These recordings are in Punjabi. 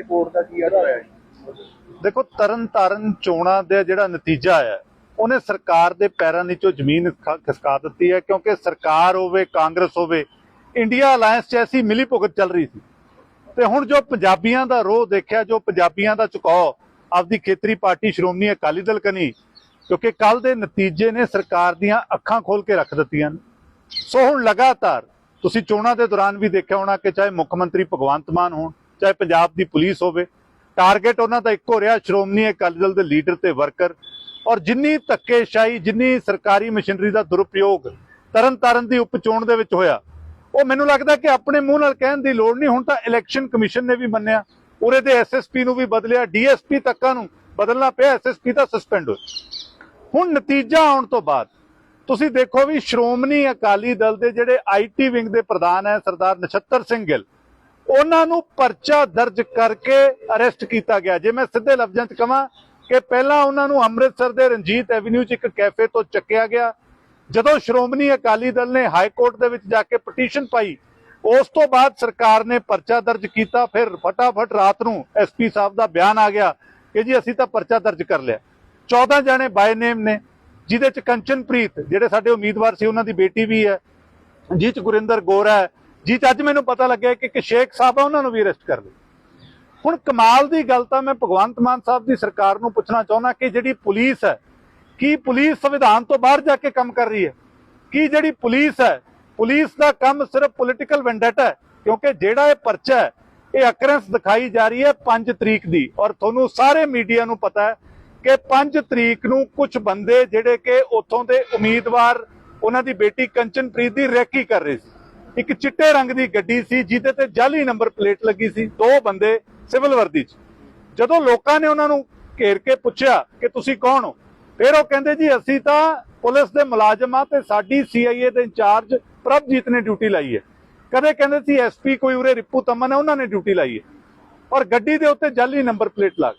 ਤੇ ਕੋਰਟ ਦਾ ਕੀ ਅਰਥ ਹੈ ਦੇਖੋ ਤਰਨ ਤਾਰਨ ਚੋਣਾਂ ਦਾ ਜਿਹੜਾ ਨਤੀਜਾ ਆਇਆ, ਉਹਨੇ ਸਰਕਾਰ ਦੇ ਪੈਰਾਂ ਨੀਚੋਂ ਜ਼ਮੀਨ ਖਿਸਕਾ ਦਿੱਤੀ ਹੈ, ਕਿਉਂਕਿ ਸਰਕਾਰ ਹੋਵੇ, ਕਾਂਗਰਸ ਹੋਵੇ, ਇੰਡੀਆ ਅਲਾਈਅੰਸ 'ਚ ਐਸੀ ਮਿਲੀ ਭੁਗਤ ਚੱਲ ਰਹੀ ਸੀ। ਤੇ ਹੁਣ ਜੋ ਪੰਜਾਬੀਆਂ ਦਾ ਰੋਹ ਦੇਖਿਆ, ਜੋ ਪੰਜਾਬੀਆਂ ਦਾ ਝੁਕਾਓ, ਆਪਦੀ ਖੇਤਰੀ ਪਾਰਟੀ ਸ਼੍ਰੋਮਣੀ ਅਕਾਲੀ ਦਲ ਕਨੀ, ਕਿਉਂਕਿ ਕੱਲ ਦੇ ਨਤੀਜੇ ਨੇ ਸਰਕਾਰ ਦੀਆਂ ਅੱਖਾਂ ਖੋਲ ਕੇ ਰੱਖ ਦਿੱਤੀਆਂ ਨੇ। ਸੋ ਹੁਣ ਲਗਾਤਾਰ ਤੁਸੀਂ ਚੋਣਾਂ ਦੇ ਦੌਰਾਨ ਵੀ ਦੇਖਿਆ ਹੋਣਾ ਕਿ ਚਾਹੇ ਮੁੱਖ ਮੰਤਰੀ ਭਗਵੰਤ ਮਾਨ ਹੋਣ ਚਾਹੇ ਪੰਜਾਬ ਦੀ ਪੁਲਿਸ ਹੋਵੇ ਟਾਰਗੇਟ ਉਹਨਾਂ ਦਾ ਇੱਕੋ ਰਿਹਾ, ਸ਼੍ਰੋਮਣੀ ਅਕਾਲੀ ਦਲ ਦੇ ਲੀਡਰ ਤੇ ਵਰਕਰ ਔਰ ਜਿੰਨੀ ਧੱਕੇਸ਼ਾਹੀ, ਜਿੰਨੀ ਸਰਕਾਰੀ ਮਸ਼ੀਨਰੀ ਦਾ ਦੁਰਉਪਯੋਗ ਤਰਨ ਦੀ ਉਪਚੋਣ ਦੇ ਵਿੱਚ ਹੋਇਆ, ਉਹ ਮੈਨੂੰ ਲੱਗਦਾ ਕਿ ਆਪਣੇ ਮੂੰਹ ਨਾਲ ਕਹਿਣ ਦੀ ਲੋੜ ਨਹੀਂ। ਹੁਣ ਤਾਂ ਇਲੈਕਸ਼ਨ ਕਮਿਸ਼ਨ ਨੇ ਵੀ ਮੰਨਿਆ ਉਰੇ ਦੇ ਐਸਐਸਪੀ ਨੂੰ ਵੀ ਬਦਲਿਆ ਡੀਐਸਪੀ ਤੱਕਾਂ ਨੂੰ ਬਦਲਣਾ ਪਿਆ ਐਸਐਸਪੀ ਤਾਂ ਸਸਪੈਂਡ ਹੋਏ ਹੁਣ ਨਤੀਜਾ ਆਉਣ ਤੋਂ ਬਾਅਦ, ਤੁਸੀਂ ਦੇਖੋ ਵੀ ਸ਼੍ਰੋਮਣੀ ਅਕਾਲੀ ਦਲ ਦੇ ਜਿਹੜੇ ਆਈਟੀ ਵਿੰਗ ਦੇ ਪ੍ਰਧਾਨ ਹੈ, ਸਰਦਾਰ ਨਛੱਤਰ ਸਿੰਘ ਗਿੱਲ ਉਹਨਾਂ ਨੂੰ ਪਰਚਾ ਦਰਜ ਕਰਕੇ ਅਰੈਸਟ ਕੀਤਾ ਗਿਆ। ਜੇ ਮੈਂ ਸਿੱਧੇ ਲਫ਼ਜ਼ਾਂ 'ਚ ਕਹਾਂ ਕਿ ਪਹਿਲਾਂ ਉਹਨਾਂ ਨੂੰ ਅੰਮ੍ਰਿਤਸਰ ਦੇ ਰਣਜੀਤ ਐਵਨਿਊ 'ਚ ਇੱਕ ਕੈਫੇ ਤੋਂ ਚੱਕਿਆ ਗਿਆ। ਜਦੋਂ ਸ਼੍ਰੋਮਣੀ ਅਕਾਲੀ ਦਲ ਨੇ ਹਾਈ ਕੋਰਟ ਦੇ ਵਿੱਚ ਜਾ ਕੇ ਪਟੀਸ਼ਨ ਪਾਈ, ਉਸ ਤੋਂ ਬਾਅਦ ਸਰਕਾਰ ਨੇ ਪਰਚਾ ਦਰਜ ਕੀਤਾ। ਫਿਰ ਫਟਾਫਟ ਰਾਤ ਨੂੰ ਐਸਪੀ ਸਾਹਿਬ ਦਾ ਬਿਆਨ ਆ ਗਿਆ ਕਿ ਜੀ ਅਸੀਂ ਤਾਂ ਪਰਚਾ ਦਰਜ ਕਰ ਲਿਆ। 14 ਜਾਣੇ ਬਾਏ ਨੇਮ ਨੇ, ਜਿਹਦੇ ਚ ਕੰਚਨਪ੍ਰੀਤ, ਜਿਹੜੇ ਸਾਡੇ ਉਮੀਦਵਾਰ ਸੀ, ਉਹਨਾਂ ਦੀ ਬੇਟੀ ਵੀ ਹੈ ਜਿਹ ਚ ਗੁਰਿੰਦਰ ਗੋਰਾ ਹੈ ਜੀ ਚ ਅੱਜ ਮੈਨੂੰ ਪਤਾ ਲੱਗਿਆ ਕਿ ਇੱਕ ਸ਼ੇਖ ਸਾਹਿਬ ਆ, ਉਹਨਾਂ ਨੂੰ ਵੀ ਅਰੈਸਟ ਕਰ ਲਿਆ। ਹੁਣ ਕਮਾਲ ਦੀ ਗੱਲ ਤਾਂ ਮੈਂ ਭਗਵੰਤ ਮਾਨ ਸਾਹਿਬ ਦੀ ਸਰਕਾਰ ਨੂੰ ਪੁੱਛਣਾ ਚਾਹੁੰਦਾ ਕਿ ਜਿਹੜੀ ਪੁਲਿਸ ਹੈ, ਕੀ ਪੁਲਿਸ ਸੰਵਿਧਾਨ ਤੋਂ ਬਾਹਰ ਜਾ ਕੇ ਕੰਮ ਕਰ ਰਹੀ ਹੈ? ਕੀ ਜਿਹੜੀ ਪੁਲਿਸ ਹੈ, ਪੁਲਿਸ ਦਾ ਕੰਮ ਸਿਰਫ ਪੋਲਿਟੀਕਲ ਵੈਂਡੇਟਾ ਹੈ, ਕਿਉਂਕਿ ਜਿਹੜਾ ਇਹ ਪਰਚਾ ਹੈ, ਇਹ ਅਕਰੈਂਸ ਦਿਖਾਈ ਜਾ ਰਹੀ ਹੈ 5 ਤਰੀਕ ਦੀ। ਔਰ ਤੁਹਾਨੂੰ ਸਾਰੇ ਮੀਡੀਆ ਨੂੰ ਪਤਾ ਹੈ ਕਿ 5 ਤਰੀਕ ਨੂੰ ਕੁਝ ਬੰਦੇ ਜਿਹੜੇ ਕਿ ਉੱਥੋਂ ਦੇ ਉਮੀਦਵਾਰ, ਉਹਨਾਂ ਦੀ ਬੇਟੀ ਕੰਚਨਪ੍ਰੀਤ ਦੀ ਰੈਕੀ ਕਰ ਰਹੇ ਸੀ। ਇੱਕ ਚਿੱਟੇ ਰੰਗ ਦੀ ਗੱਡੀ ਸੀ, ਜਿਹਦੇ ਤੇ ਜਾਲੀ ਨੰਬਰ ਪਲੇਟ ਲੱਗੀ ਸੀ, ਦੋ ਬੰਦੇ ਸਿਵਲ ਵਰਦੀ 'ਚ। ਜਦੋਂ ਲੋਕਾਂ ਨੇ ਉਹਨਾਂ ਨੂੰ ਘੇਰ ਕੇ ਪੁੱਛਿਆ ਕਿ ਤੁਸੀਂ ਕੌਣ ਹੋ, ਫਿਰ ਉਹ ਕਹਿੰਦੇ ਜੀ, ਅਸੀਂ ਤਾਂ ਪੁਲਿਸ ਦੇ ਮੁਲਾਜ਼ਮ ਆ ਤੇ ਸਾਡੀ ਸੀਆਈਏ ਦੇ ਇੰਚਾਰਜ ਪ੍ਰਭਜੀਤ ਨੇ ਡਿਊਟੀ ਲਾਈ ਹੈ। ਕਦੇ ਕਹਿੰਦੇ ਸੀ ਐਸਪੀ ਕੋਈ ਉਰੇ ਰਿਪੂ ਤਮਨ ਹੈ, ਉਹਨਾਂ ਨੇ ਡਿਊਟੀ ਲਾਈ ਹੈ। ਔਰ ਗੱਡੀ ਦੇ ਉੱਤੇ ਜਾਲੀ ਨੰਬਰ ਪਲੇਟ ਲੱਗ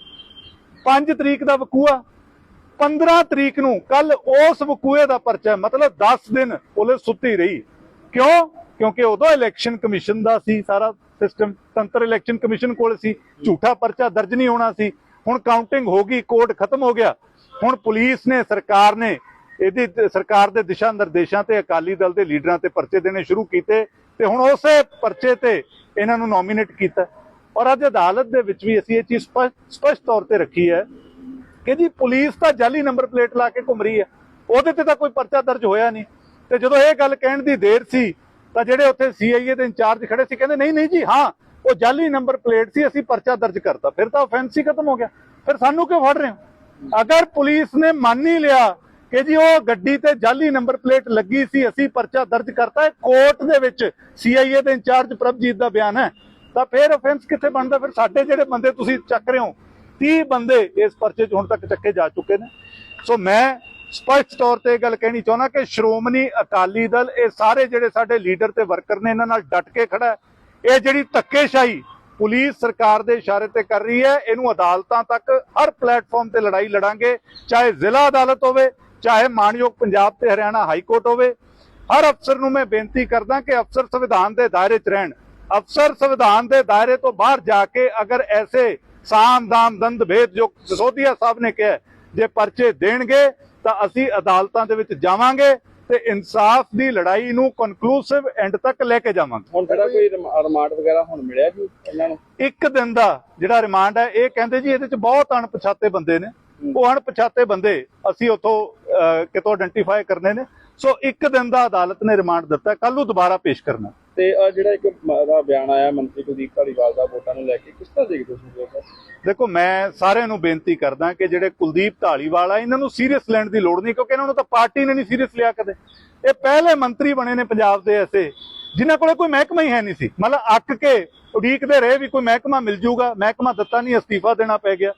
5 ਤਰੀਕ ਦਾ ਵਕੂਆ 15 ਤਰੀਕ ਨੂੰ ਕੱਲ ਉਸ ਵਕੂਏ ਦਾ ਪਰਚਾ, ਮਤਲਬ 10 ਦਿਨ ਪੁਲਿਸ ਸੁੱਤੀ ਰਹੀ। ਕਿਉਂ? ਕਿਉਂਕਿ ਉਦੋਂ ਇਲੈਕਸ਼ਨ ਕਮਿਸ਼ਨ ਦਾ ਸੀ, ਸਾਰਾ ਸਿਸਟਮ ਤੰਤਰ ਇਲੈਕਸ਼ਨ ਕਮਿਸ਼ਨ ਕੋਲ ਸੀ, ਝੂਠਾ ਪਰਚਾ ਦਰਜ ਨਹੀਂ ਹੋਣਾ ਸੀ। ਹੁਣ ਕਾਊਂਟਿੰਗ ਹੋ ਗਈ ਕੋਡ ਖਤਮ ਹੋ ਗਿਆ। ਹੁਣ ਪੁਲਿਸ ਨੇ, ਸਰਕਾਰ ਨੇ ਇਹਦੀ ਸਰਕਾਰ ਦੇ ਦਿਸ਼ਾ ਨਿਰਦੇਸ਼ਾਂ ਤੇ ਅਕਾਲੀ ਦਲ ਦੇ ਲੀਡਰਾਂ ਤੇ ਪਰਚੇ ਦੇਣੇ ਸ਼ੁਰੂ ਕੀਤੇ ਤੇ ਹੁਣ ਉਸੇ ਪਰਚੇ ਤੇ ਇਹਨਾਂ ਨੂੰ ਨੋਮੀਨੇਟ ਕੀਤਾ। ਔਰ ਅੱਜ ਅਦਾਲਤ ਦੇ ਵਿੱਚ ਵੀ ਅਸੀਂ ਇਹ ਚੀਜ਼ ਸਪਸ਼ਟ ਤੌਰ ਤੇ ਰੱਖੀ ਹੈ ਕਿ ਜੀ ਪੁਲਿਸ ਤਾਂ ਜਾਲੀ ਨੰਬਰ ਪਲੇਟ ਲਾ ਕੇ ਘੁੰਮ ਰਹੀ ਹੈ। ਉਹਦੇ ਤੇ ਤਾਂ ਕੋਈ ਪਰਚਾ ਦਰਜ ਹੋਇਆ ਨਹੀਂ। ਤੇ ਜਦੋਂ ਇਹ ਗੱਲ ਕਹਿਣ ਦੀ ਦੇਰ ਸੀ ਤਾਂ ਜਿਹੜੇ ਉੱਥੇ ਸੀਆਈਏ ਦੇ ਇੰਚਾਰਜ ਖੜੇ ਸੀ, ਕਹਿੰਦੇ, ਨਹੀਂ ਨਹੀਂ ਜੀ, ਹਾਂ, ਉਹ ਜਾਲੀ ਨੰਬਰ ਪਲੇਟ ਸੀ, ਅਸੀਂ ਪਰਚਾ ਦਰਜ ਕਰਤਾ। ਫਿਰ ਤਾਂ offense ਹੀ ਖਤਮ ਹੋ ਗਿਆ। ਫਿਰ ਸਾਨੂੰ ਕਿਉਂ ਫੜ ਰਹੇ ਹੋ? ਅਗਰ ਪੁਲਿਸ ਨੇ ਮੰਨ ਹੀ ਲਿਆ ਕਿ ਜੀ, ਉਹ ਗੱਡੀ ਤੇ ਜਾਲੀ ਨੰਬਰ ਪਲੇਟ ਲੱਗੀ ਸੀ, ਅਸੀਂ ਪਰਚਾ ਦਰਜ ਕਰਤਾ ਕੋਰਟ ਦੇ ਵਿੱਚ ਸੀਆਈਏ ਦੇ ਇੰਚਾਰਜ ਪ੍ਰਭਜੀਤ ਦਾ ਬਿਆਨ ਹੈ, ਤਾਂ ਫਿਰ offense ਕਿੱਥੇ ਬਣਦਾ? ਫਿਰ ਸਾਡੇ ਜਿਹੜੇ ਬੰਦੇ ਤੁਸੀਂ ਚੱਕ ਰਹੇ ਹੋ 30 ਬੰਦੇ ਇਸ ਪਰਚੇ 'ਚ ਹੁਣ ਤੱਕ ਚੱਕੇ ਜਾ ਚੁੱਕੇ ਨੇ। ਸੋ ਮੈਂ ਸਪਸ਼ਟ ਤੌਰ ਤੇ ਇਹ ਗੱਲ ਕਹਿਣੀ ਚਾਹੁੰਦਾ ਕਿ ਸ਼੍ਰੋਮਣੀ ਅਕਾਲੀ ਦਲ, ਇਹ ਸਾਰੇ ਜਿਹੜੇ ਸਾਡੇ ਲੀਡਰ ਤੇ ਵਰਕਰ ਨੇ, ਇਹਨਾਂ ਨਾਲ ਡਟ ਕੇ ਖੜਾ ਇਹ ਜਿਹੜੀ ਧੱਕੇਸ਼ਾਹੀ ਪੁਲਿਸ ਸਰਕਾਰ ਦੇ ਇਸ਼ਾਰੇ ਤੇ ਕਰ ਰਹੀ ਹੈ, ਇਹਨੂੰ ਅਦਾਲਤਾਂ ਤੱਕ ਹਰ ਪਲੇਟਫਾਰਮ ਤੇ ਲੜਾਈ ਲੜਾਂਗੇ, ਚਾਹੇ ਜ਼ਿਲ੍ਹਾ ਅਦਾਲਤ ਹੋਵੇ, ਚਾਹੇ ਮਾਨਯੋਗ ਪੰਜਾਬ ਤੇ ਹਰਿਆਣਾ ਹਾਈ ਕੋਰਟ ਹੋਵੇ। ਹਰ ਅਫਸਰ ਨੂੰ ਮੈਂ ਬੇਨਤੀ ਕਰਦਾ ਕਿ ਅਫਸਰ ਸੰਵਿਧਾਨ ਦੇ ਦਾਇਰੇ 'ਚ ਰਹਿਣ। ਅਫਸਰ ਸੰਵਿਧਾਨ ਦੇ ਦਾਇਰੇ ਤੋਂ ਬਾਹਰ ਜਾ ਕੇ ਅਗਰ ਐਸੇ ਸਾਮ ਦਾਮ ਦੰਦ ਭੇਦ ਜੋ ਸਸੋਦੀਆ ਸਾਹਿਬ ਨੇ ਕਿਹਾ ਜੇ ਪਰਚੇ ਦੇਣਗੇ ਤਾਂ ਅਸੀਂ ਅਦਾਲਤਾਂ ਦੇ ਵਿੱਚ ਜਾਵਾਂਗੇ ਤੇ ਇਨਸਾਫ ਦੀ ਲੜਾਈ ਨੂੰ ਕਨਕਲੂਸਿਵ ਐਂਡ ਤੱਕ ਲੈ ਕੇ ਜਾਵਾਂਗੇ। ਹੁਣ ਜਿਹੜਾ ਕੋਈ ਰਿਮਾ- ਰਿਮਾਂਡ ਵਗੈਰਾ ਹੁਣ ਮਿਲਿਆ ਜੀ ਇਹਨਾਂ ਨੂੰ? ਇੱਕ ਦਿਨ ਦਾ ਜਿਹੜਾ ਰਿਮਾਂਡ ਹੈ ਇਹ ਕਹਿੰਦੇ ਜੀ ਇਹਦੇ ਚ ਬਹੁਤ ਅਣਪਛਾਤੇ ਬੰਦੇ ਨੇ। ਉਹ ਅਣਪਛਾਤੇ ਬੰਦੇ ਅਸੀਂ ਉਥੋਂ ਕਿਤੋਂ ਆਇਡੈਂਟੀਫਾਈ ਕਰਨੇ ਨੇ। ਸੋ ਇੱਕ ਦਿਨ ਦਾ ਅਦਾਲਤ ਨੇ ਰਿਮਾਂਡ ਦਿੱਤਾ ਕੱਲ ਨੂੰ ਦੁਬਾਰਾ ਪੇਸ਼ ਕਰਨਾ। ਤੇ ਆਹ ਜਿਹੜਾ ਇੱਕ ਦਾ ਬਿਆਨ ਆਇਆ, ਮੰਤਰੀ ਕੁਲਦੀਪ ਧਾਲੀਵਾਲ ਦਾ ਵੋਟਾਂ ਨੂੰ ਲੈ ਕੇ, ਕਿਸ ਤਰ੍ਹਾਂ ਦੇਖਦੇ ਹੋ ਤੁਸੀਂ ਦੇਖੋ, ਮੈਂ ਸਾਰਿਆਂ ਨੂੰ ਬੇਨਤੀ ਕਰਦਾ ਕਿ ਜਿਹੜੇ ਕੁਲਦੀਪ ਢਾਲੀਵਾਲ ਆ, ਇਹਨਾਂ ਨੂੰ ਸੀਰੀਅਸ ਲੈਣ ਦੀ ਲੋੜ ਨਹੀਂ, ਕਿਉਂਕਿ ਇਹਨਾਂ ਨੂੰ ਤਾਂ ਪਾਰਟੀ ਨੇ ਨਹੀਂ ਸੀਰੀਅਸ ਲਿਆ ਕਦੇ। ਇਹ ਪਹਿਲੇ ਮੰਤਰੀ ਬਣੇ ਨੇ ਪੰਜਾਬ ਦੇ ਐਸੇ, ਜਿਨ੍ਹਾਂ ਕੋਲੇ ਕੋਈ ਮਹਿਕਮਾ ਹੀ ਹੈ ਨਹੀਂ ਸੀ। ਮਤਲਬ ਅੱਕ ਕੇ ਉਡੀਕਦੇ ਰਹੇ ਵੀ ਕੋਈ ਮਹਿਕਮਾ ਮਿਲ ਜਾਊਗਾ ਮਹਿਕਮਾ ਦਿੱਤਾ ਨਹੀਂ, ਅਸਤੀਫਾ ਦੇਣਾ ਪੈ ਗਿਆ।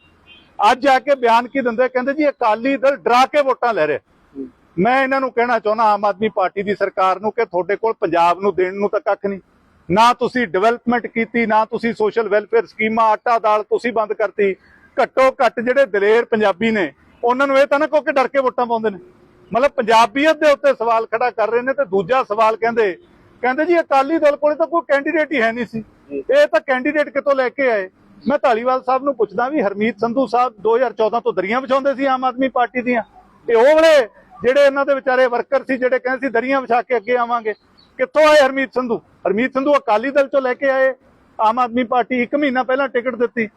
ਅੱਜ ਆ ਕੇ ਬਿਆਨ ਕੀ ਦਿੰਦੇ ਕਹਿੰਦੇ ਜੀ ਅਕਾਲੀ ਦਲ ਡਰਾ ਕੇ ਵੋਟਾਂ ਲੈ ਰਿਹਾ। ਮੈਂ ਇਹਨਾਂ ਨੂੰ ਕਹਿਣਾ ਚਾਹੁੰਦਾ ਆਮ ਆਦਮੀ ਪਾਰਟੀ ਦੀ ਸਰਕਾਰ ਨੂੰ ਕਿ ਤੁਹਾਡੇ ਕੋਲ ਪੰਜਾਬ ਨੂੰ ਦੇਣ ਨੂੰ ਤਾਂ ਕੱਖ ਨਹੀਂ। ਨਾ ਤੁਸੀਂ ਡਿਵੈਲਪਮੈਂਟ ਕੀਤੀ ਨਾ ਤੁਸੀਂ ਸੋਸ਼ਲ ਵੈਲਫੇਅਰ ਸਕੀਮਾਂ ਆਟਾ ਦਾਲ ਤੁਸੀਂ ਬੰਦ ਕਰਤੀ। ਘੱਟੋ ਘੱਟ ਜਿਹੜੇ ਦਲੇਰ ਪੰਜਾਬੀ ਨੇ ਉਹਨਾਂ ਨੂੰ ਇਹ ਤਾਂ ਨਾ ਕਿ ਡਰ ਕੇ ਵੋਟਾਂ ਪਾਉਂਦੇ ਨੇ। ਮਤਲਬ ਪੰਜਾਬੀਅਤ ਦੇ ਉੱਤੇ ਸਵਾਲ ਖੜਾ ਕਰ ਰਹੇ ਨੇ ਤੇ ਦੂਜਾ ਸਵਾਲ ਕਹਿੰਦੇ ਕਹਿੰਦੇ ਜੀ ਅਕਾਲੀ ਦਲ ਕੋਲੇ ਤਾਂ ਕੋਈ ਕੈਂਡੀਡੇਟ ਹੀ ਹੈ ਨਹੀਂ ਸੀ। ਇਹ ਤਾਂ ਕੈਂਡੀਡੇਟ ਕਿਤੋਂ ਲੈ ਕੇ ਆਏ? ਮੈਂ ਢਾਲੀਵਾਲ ਸਾਹਿਬ ਨੂੰ ਪੁੱਛਦਾ ਵੀ ਹਰਮੀਤ ਸੰਧੂ ਸਾਹਿਬ 2014 ਤੋਂ ਦਰੀਆਂ ਵਿਛਾਉਂਦੇ ਸੀ ਆਮ ਆਦਮੀ ਪਾਰਟੀ ਦੀਆਂ। ਤੇ ਉਹ ਵੇਲੇ ਜਿਹੜੇ ਇਹਨਾਂ ਦੇ ਵਿਚਾਰੇ ਵਰਕਰ ਸੀ, ਜਿਹੜੇ ਕਹਿੰਦੇ ਸੀ ਦਰੀਆਂ ਵਿਛਾ ਕੇ ਅੱਗੇ ਆਵਾਂਗੇ। ਕਿੱਥੋਂ ਆਏ ਹਰਮੀਤ ਸੰਧੂ? ਹਰਮੀਤ ਸੰਧੂ ਅਕਾਲੀ ਦਲ ਚੋਂ ਲੈ ਕੇ ਆਏ। ਆਮ ਆਦਮੀ ਪਾਰਟੀ ਇੱਕ ਮਹੀਨਾ ਪਹਿਲਾਂ ਟਿਕਟ ਦਿੱਤੀ।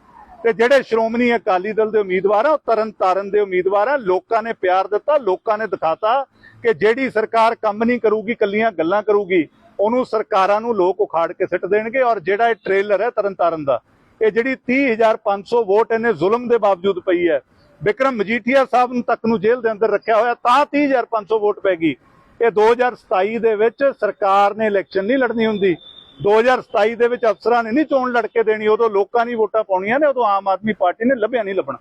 ਤੇ ਜਿਹੜੇ ਸ਼੍ਰੋਮਣੀ ਅਕਾਲੀ ਦਲ ਦੇ ਉਮੀਦਵਾਰ ਆ, ਉਹ ਤਰਨ ਤਾਰਨ ਦੇ ਉਮੀਦਵਾਰ ਆ। ਲੋਕਾਂ ਨੇ ਪਿਆਰ ਦਿੱਤਾ, ਲੋਕਾਂ ਨੇ ਦਿਖਾਤਾ ਕਿ ਜਿਹੜੀ ਸਰਕਾਰ ਕੰਮ ਨਹੀਂ ਕਰੂਗੀ ਕੱਲੀਆਂ ਗੱਲਾਂ ਕਰੂਗੀ, ਉਹਨੂੰ ਸਰਕਾਰਾਂ ਨੂੰ ਲੋਕ ਉਖਾੜ ਕੇ ਸਿੱਟ ਦੇਣਗੇ ਔਰ ਜਿਹੜਾ ਇਹ ਟ੍ਰੇਲਰ ਹੈ ਤਰਨ ਤਾਰਨ ਦਾ, ਇਹ ਜਿਹੜੀ 30500 ਵੋਟ ਇਹਨੇ ਜ਼ੁਲਮ ਦੇ ਬਾਵਜੂਦ ਪਈ ਹੈ ਬਿਕਰਮ ਮਜੀਠੀਆ ਸਾਹਿਬ ਨੂੰ ਤੱਕ ਨੂੰ ਜੇਲ੍ਹ ਦੇ ਅੰਦਰ ਰੱਖਿਆ ਹੋਇਆ, ਤਾਂ 30500 ਵੋਟ ਪੈ ਗਈ। ਇਹ 2027 ਦੇ ਵਿੱਚ ਸਰਕਾਰ ਨੇ ਇਲੈਕਸ਼ਨ ਨਹੀਂ ਲੜਨੀ ਹੁੰਦੀ। 2027 ਦੇ ਵਿੱਚ ਅਫਸਰਾਂ ਨੇ ਨਹੀਂ ਚੋਣ ਲੜ ਕੇ ਦੇਣੀ, ਉਦੋਂ ਲੋਕਾਂ ਨੇ ਵੋਟਾਂ ਪਾਉਣੀਆਂ ਨੇ, ਉਦੋਂ ਆਮ ਆਦਮੀ ਪਾਰਟੀ ਨੇ ਲੱਭਿਆ ਨਹੀਂ ਲੱਭਣਾ।